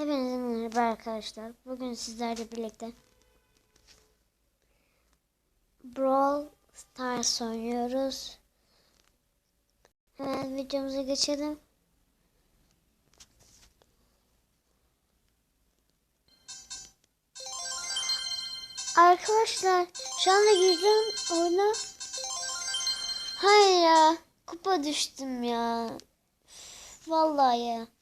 Hepinize merhaba arkadaşlar. Bugün sizlerle birlikte Brawl Stars oynuyoruz. Hemen videomuza geçelim. Arkadaşlar şu anda girdim oyuna. Hayır ya kupa düştüm ya. Vallahi ya.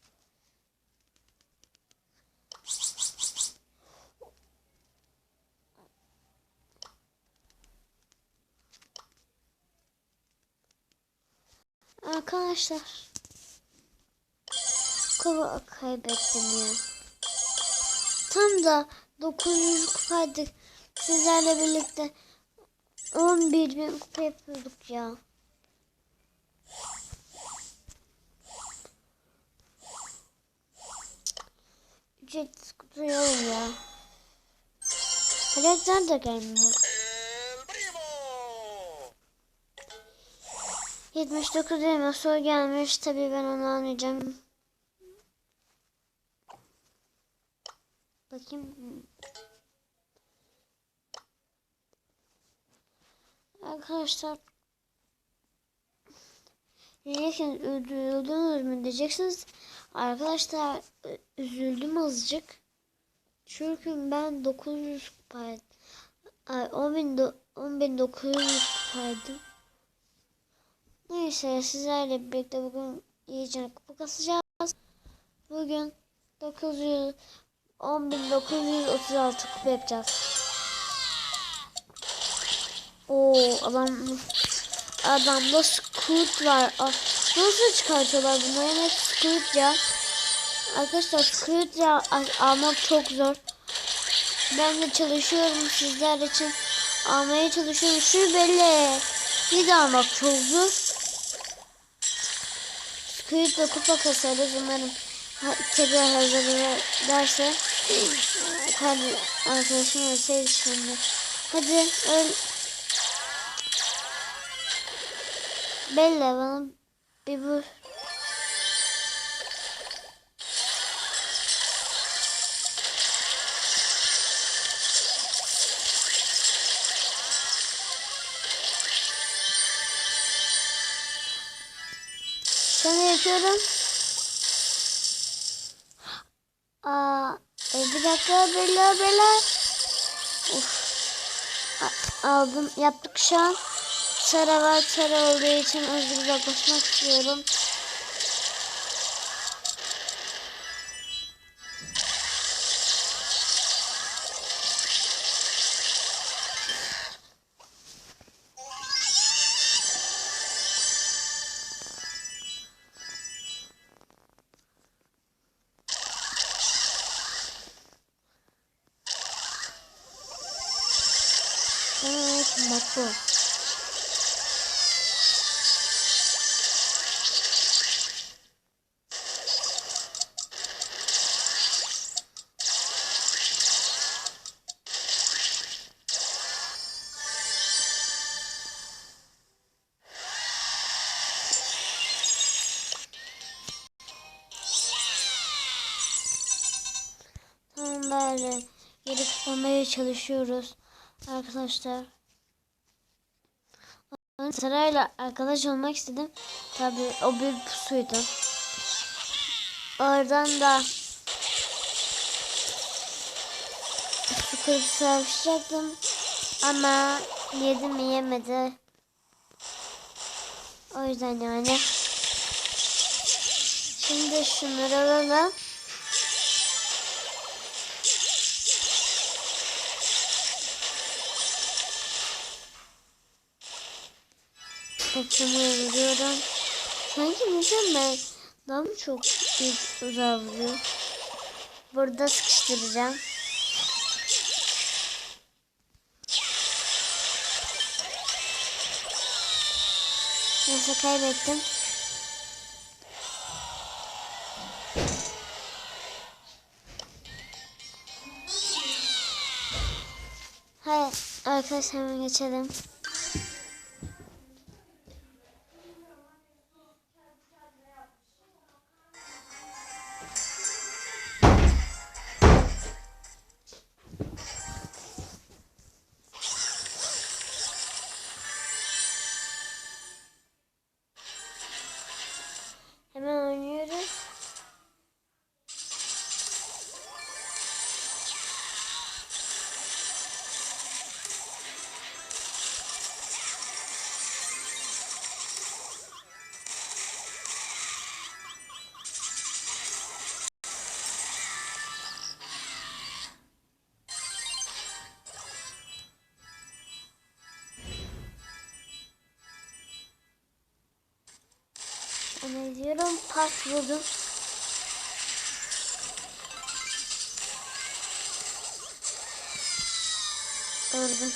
Arkadaşlar. Kupa kaybettim ya. Tam da 900 kupaydık. Sizlerle birlikte 11 bin kupa yapıyorduk ya. Ücretsiz kutlayalım ya. Karakter de gelmiyor. 79 elması gelmiş. Tabii ben onu almayacağım. Bakayım. Arkadaşlar. Diyeceksiniz üzüldünüz mü diyeceksiniz. Arkadaşlar üzüldüm azıcık. Çünkü ben 900 kupaydım. Ay 10.900 10.900 kupaydım. Neyse sizlerle birlikte bugün iyice kupa kasacağız. Bugün 900 10.936 kupa yapacağız. Oo adam adamda scoot var. Aa, Nasıl çıkartıyorlar bunları? Hep scoot ya. Arkadaşlar scoot ya al- almak çok zor. Ben de çalışıyorum sizler için. Almaya çalışıyorum. Şu belli. Bir de almak çok zor. Squid ve kupa kasarız umarım. Tekrar hazır derse. Hadi arkadaşım ölseydi şimdi. Hadi öl. Bella bana bir vur. Sana yapıyorum. Aa, e, bir dakika Bella. Of. A- aldım yaptık şu an. Sara var Sara olduğu için özgür uzaklaşmak istiyorum. Çalışıyoruz arkadaşlar. Sarayla arkadaş olmak istedim. Tabi o bir pusuydu. Oradan da kırıp savaşacaktım. Ama yedim mi yemedi. O yüzden yani. Şimdi şunları alalım. Saçımı vuruyorum. Sanki mükemmel. Daha mı çok uzağa vuruyor? Burada sıkıştıracağım. Neyse kaybettim. Hayır arkadaşlar geçelim. Gidiyorum. Pas vurdum. Öldüm.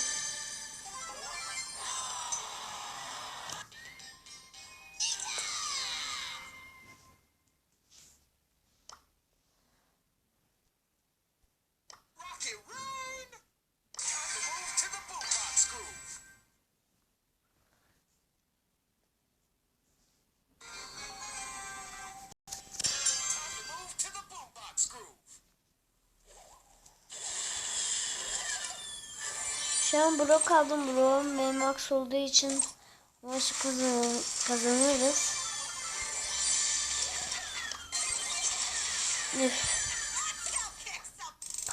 Şu an blok aldım. Bloğum benim max olduğu için maçı kazan kazanırız. Üf.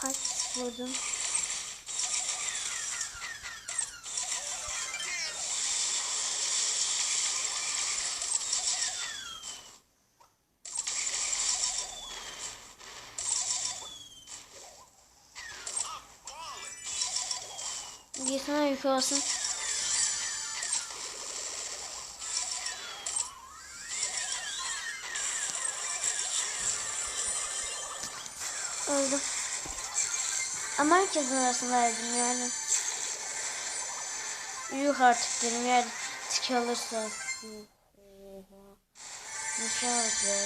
Pas vurdum. Olsun. Öldüm. Ama herkesin arasındaydım yani. Yuh artık dedim yani tiki alırsa.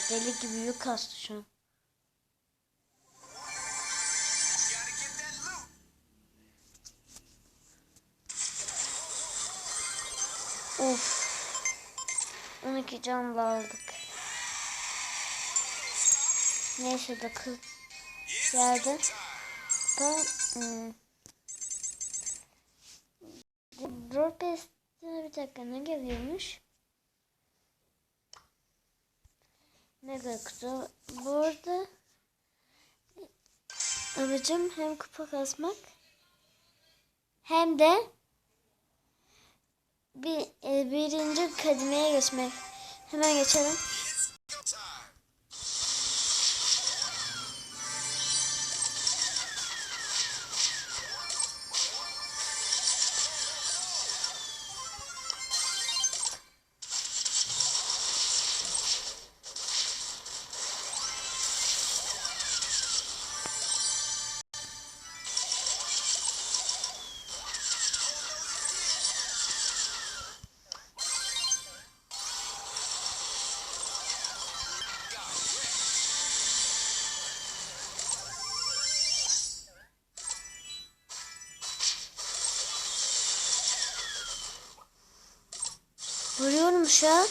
Deli gibi yük kastı şu an. Of. 12 canla aldık. Neyse de kız time. Ben hmm. Roleplay'de bir dakika ne geliyormuş? Ne kutu? Burada amacım hem kupa kasmak hem de bir e, birinci kademeye geçmek. Hemen geçelim. An.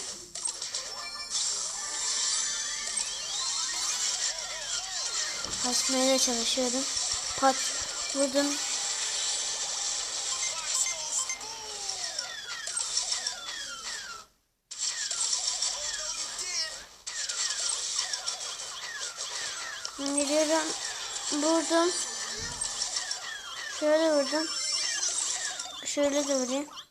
Kasmaya da çalışıyorum. Pat vurdum. Geliyorum. Vurdum. Şöyle vurdum. Şöyle de vurayım.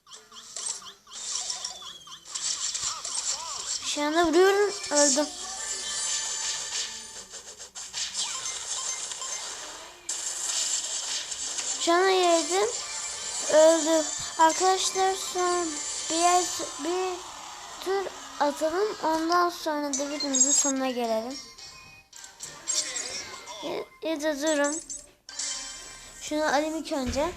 Anda vuruyorum. Öldüm. An yedim. Öldü. Arkadaşlar son bir, bir tur atalım. Ondan sonra da videomuzun sonuna gelelim. Ya, ya da durun. Şunu alayım ilk önce.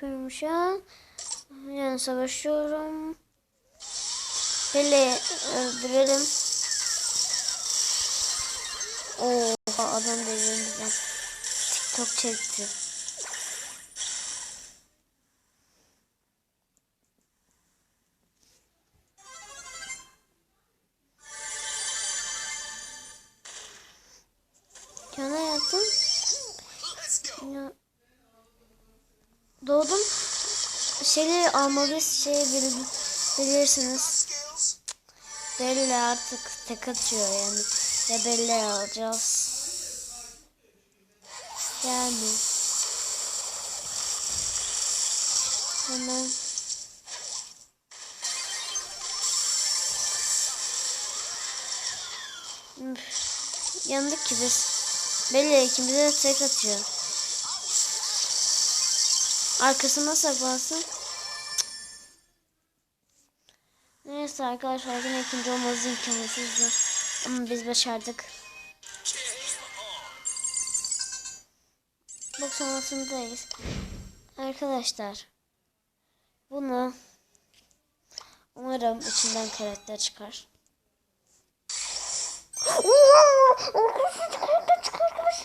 Yapıyorum şu an. Yani savaşıyorum. Pele'yi öldürelim. Oo adam devrimden TikTok çekti. Şeyleri almalıyız şey bil, bilirsiniz. Belli artık tek atıyor yani. Ve belli alacağız. Yani. Hemen. Üf, Yandık ki biz. Belli ikimize de tek atıyor. Arkasına saklansın. Neyse arkadaşlar yine ikinci olmamız imkansızdı. Ama biz başardık. Bak sonrasındayız. Arkadaşlar. Bunu umarım içinden karakter çıkar. Oha! Arkadaşlar çıkarmış.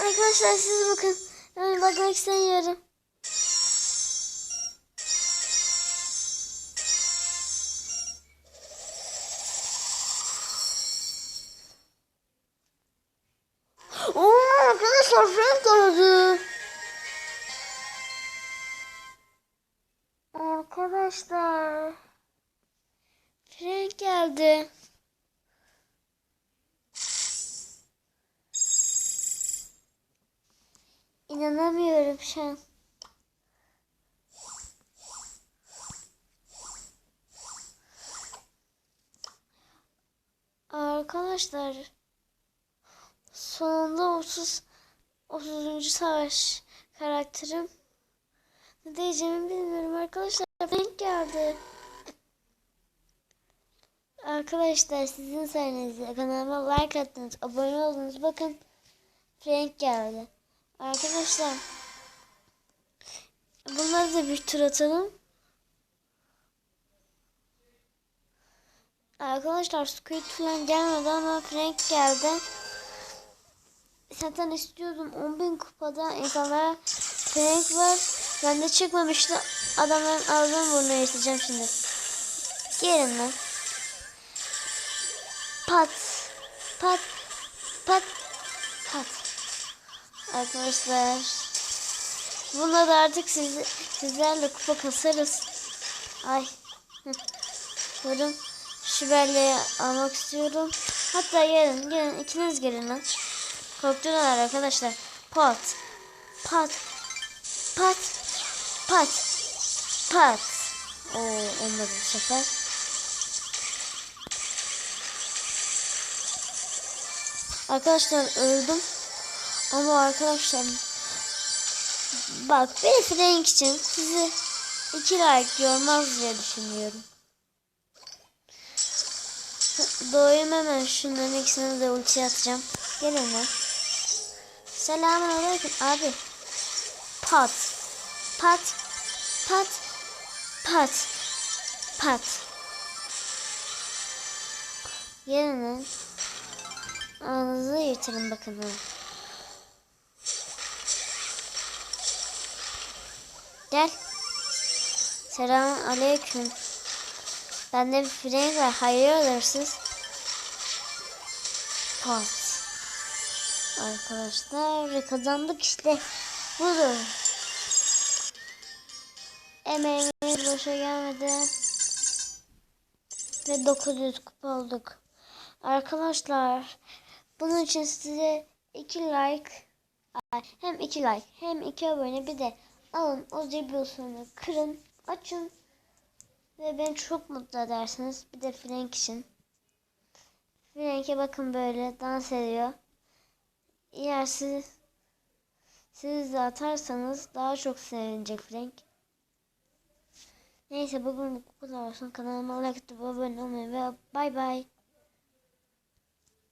Arkadaşlar siz bakın. Ben bakmak istemiyorum. İnanamıyorum şu an. Arkadaşlar sonunda 30 30. savaş karakterim. Ne diyeceğimi bilmiyorum arkadaşlar. Frank geldi. Arkadaşlar sizin sayenizde kanalıma like attınız, abone oldunuz. Bakın Frank geldi. Arkadaşlar bunları da bir tur atalım. Arkadaşlar Squid falan gelmedi ama Frank geldi. Zaten istiyordum 10.000 kupada insanlara Frank var. Ben de çıkmamıştı. Adamların ağzını burnuna isteyeceğim şimdi. Gelin lan. Pat. Pat. Pat. Pat. Arkadaşlar. Bunda da artık siz, sizlerle kupa kasarız. Ay. Durun. Şu almak istiyorum. Hatta gelin gelin ikiniz gelin lan. Korktular arkadaşlar. Pat. Pat. Pat. Pat. Pat. Oo olmadı bu sefer. Arkadaşlar öldüm. Ama arkadaşlar bak bir Frank için sizi iki like yormaz diye düşünüyorum. Doğayım hemen şunların ikisini de ulti atacağım. Gelin lan. Selamun aleyküm abi. Pat. Pat. Pat. Pat. Pat. Gelin lan. Ağzınızı yırtırın bakın. Gel. Selamun aleyküm. Bende bir frenk var. Hayırdır siz? Pat. Arkadaşlar kazandık işte. Budur. Emeğimiz boşa gelmedi. Ve 900 kupa olduk. Arkadaşlar bunun için size 2 like hem 2 like hem 2 abone bir de alın o zil butonunu kırın açın ve beni çok mutlu edersiniz. Bir de Frank için. Frank'e bakın böyle dans ediyor. Eğer siz siz de atarsanız daha çok sevinecek Frank. Neyse bugün bu kadar olsun. Kanalıma like atıp abone olmayı ve bay bay.